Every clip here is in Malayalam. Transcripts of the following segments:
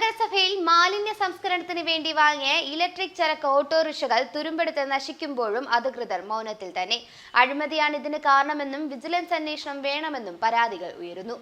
നഗരസഭയിൽ മാലിന്യ സംസ്കരണത്തിന് വേണ്ടി വാങ്ങിയ ഇലക്ട്രിക് ചരക്ക് ഓട്ടോറിക്ഷകൾ തുരുമ്പെടുത്ത് നശിക്കുമ്പോഴും അധികൃതർ മൗനത്തിൽ തന്നെ. അഴിമതിയാണ് ഇതിന് കാരണമെന്നും വിജിലൻസ് അന്വേഷണം വേണമെന്നും പരാതികൾ ഉയരുന്നു.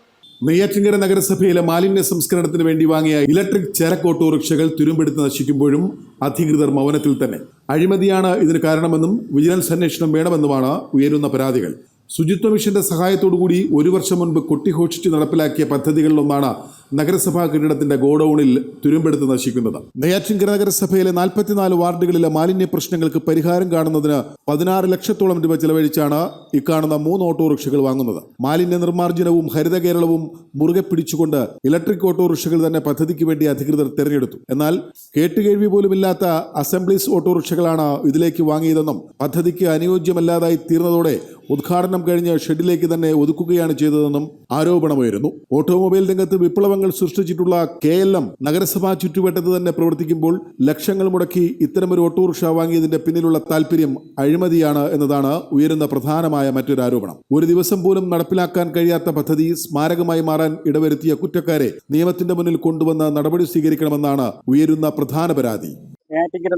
നെയ്യാറ്റിൻകര നഗരസഭയിലെ മാലിന്യ സംസ്കരണത്തിന് വേണ്ടി വാങ്ങിയ ഇലക്ട്രിക് ചരക്ക് ഓട്ടോറിക്ഷകൾ തുരുമ്പെടുത്ത് നശിക്കുമ്പോഴും അധികൃതർ മൗനത്തിൽ തന്നെ. അഴിമതിയാണ് ഇതിന് കാരണമെന്നും വിജിലൻസ് അന്വേഷണം വേണമെന്നുമാണ് ഉയരുന്ന പരാതികൾ. ശുചിത്വ മിഷന്റെ സഹായത്തോടുകൂടി ഒരു വർഷം മുൻപ് കൊട്ടിഘോഷിച്ച് നടപ്പിലാക്കിയ പദ്ധതികളിലൊന്നാണ് നഗരസഭാ കെട്ടിടത്തിന്റെ ഗോഡൌണിൽ തുരുമ്പെടുത്ത് നശിക്കുന്നത്. നെയ്യാറ്റിൻകര നഗരസഭയിലെ നാൽപ്പത്തിനാല് വാർഡുകളിലെ മാലിന്യ പ്രശ്നങ്ങൾക്ക് പരിഹാരം കാണുന്നതിന് പതിനാറ് ലക്ഷത്തോളം രൂപ ചെലവഴിച്ചാണ് ഇക്കാണുന്ന മൂന്ന് ഓട്ടോറിക്ഷകൾ വാങ്ങുന്നത്. മാലിന്യ നിർമ്മാർജനവും ഹരിത കേരളവും മുറുകെ പിടിച്ചുകൊണ്ട് ഇലക്ട്രിക് ഓട്ടോറിക്ഷകൾ തന്നെ പദ്ധതിക്ക് വേണ്ടി അധികൃതർ തെരഞ്ഞെടുത്തു. എന്നാൽ കേട്ടുകേഴ്വി പോലുമില്ലാത്ത അസംബ്ലീസ് ഓട്ടോറിക്ഷകളാണ് ഇതിലേക്ക് വാങ്ങിയതെന്നും പദ്ധതിക്ക് അനുയോജ്യമല്ലാതായി തീർന്നതോടെ ഉദ്ഘാടനം കഴിഞ്ഞ് ഷെഡിലേക്ക് തന്നെ ഒതുക്കുകയാണ് ചെയ്തതെന്നും ആരോപണമുയരുന്നു. ഓട്ടോമൊബൈൽ രംഗത്ത് വിപ്ലവങ്ങൾ സൃഷ്ടിച്ചിട്ടുള്ള കെ എൽ എം നഗരസഭാ ചുറ്റുവട്ടത്ത് തന്നെ പ്രവർത്തിക്കുമ്പോൾ ലക്ഷങ്ങൾ മുടക്കി ഇത്തരമൊരു ഓട്ടോറിക്ഷ വാങ്ങിയതിന്റെ പിന്നിലുള്ള താല്പര്യം അഴിമതിയാണ് എന്നതാണ് ഉയരുന്ന പ്രധാനമായ മറ്റൊരു ആരോപണം. ഒരു ദിവസം പോലും നടപ്പിലാക്കാൻ കഴിയാത്ത പദ്ധതി സ്മാരകമായി മാറാൻ ഇടവരുത്തിയ കുറ്റക്കാരെ നിയമത്തിന്റെ മുന്നിൽ കൊണ്ടുവന്ന നടപടി സ്വീകരിക്കണമെന്നാണ് ഉയരുന്ന പ്രധാന പരാതി.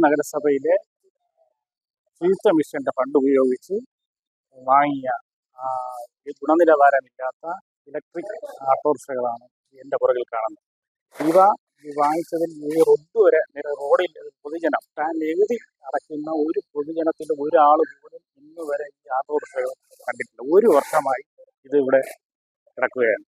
നഗരസഭയിലെ മിഷന്റെ ഫണ്ട് ഉപയോഗിച്ച് വാങ്ങിയ ഗുണനിലവാരമില്ലാത്ത ഇലക്ട്രിക് ഓട്ടോറിക്ഷകളാണ് എന്റെ പുറകിൽ കാണുന്നത്. ഇവ വാങ്ങിച്ചതിൽ ഈ റോഡ് വരെ നേരെ റോഡിൽ പൊതുജനം താൻ എഴുതി അടയ്ക്കുന്ന ഒരു പൊതുജനത്തിന്റെ ഒരാൾ പോലും ഇന്ന് വരെ ഈ ഓട്ടോറിക്ഷകൾ കണ്ടിട്ടില്ല. ഒരു വർഷമായി ഇത് ഇവിടെ കിടക്കുകയാണ്.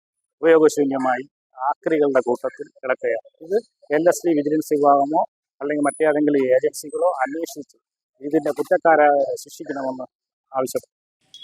ഉപയോഗശൂന്യമായി ആക്രികളുടെ കൂട്ടത്തിൽ കിടക്കുകയാണ്. ഇത് എൽ എസ് ഡി വിജിലൻസ് വിഭാഗമോ അല്ലെങ്കിൽ മറ്റേതെങ്കിലും ഏജൻസികളോ അന്വേഷിച്ച് ഇതിന്റെ കുറ്റക്കാരെ ശിക്ഷിക്കണമെന്ന് ആവശ്യപ്പെട്ടു.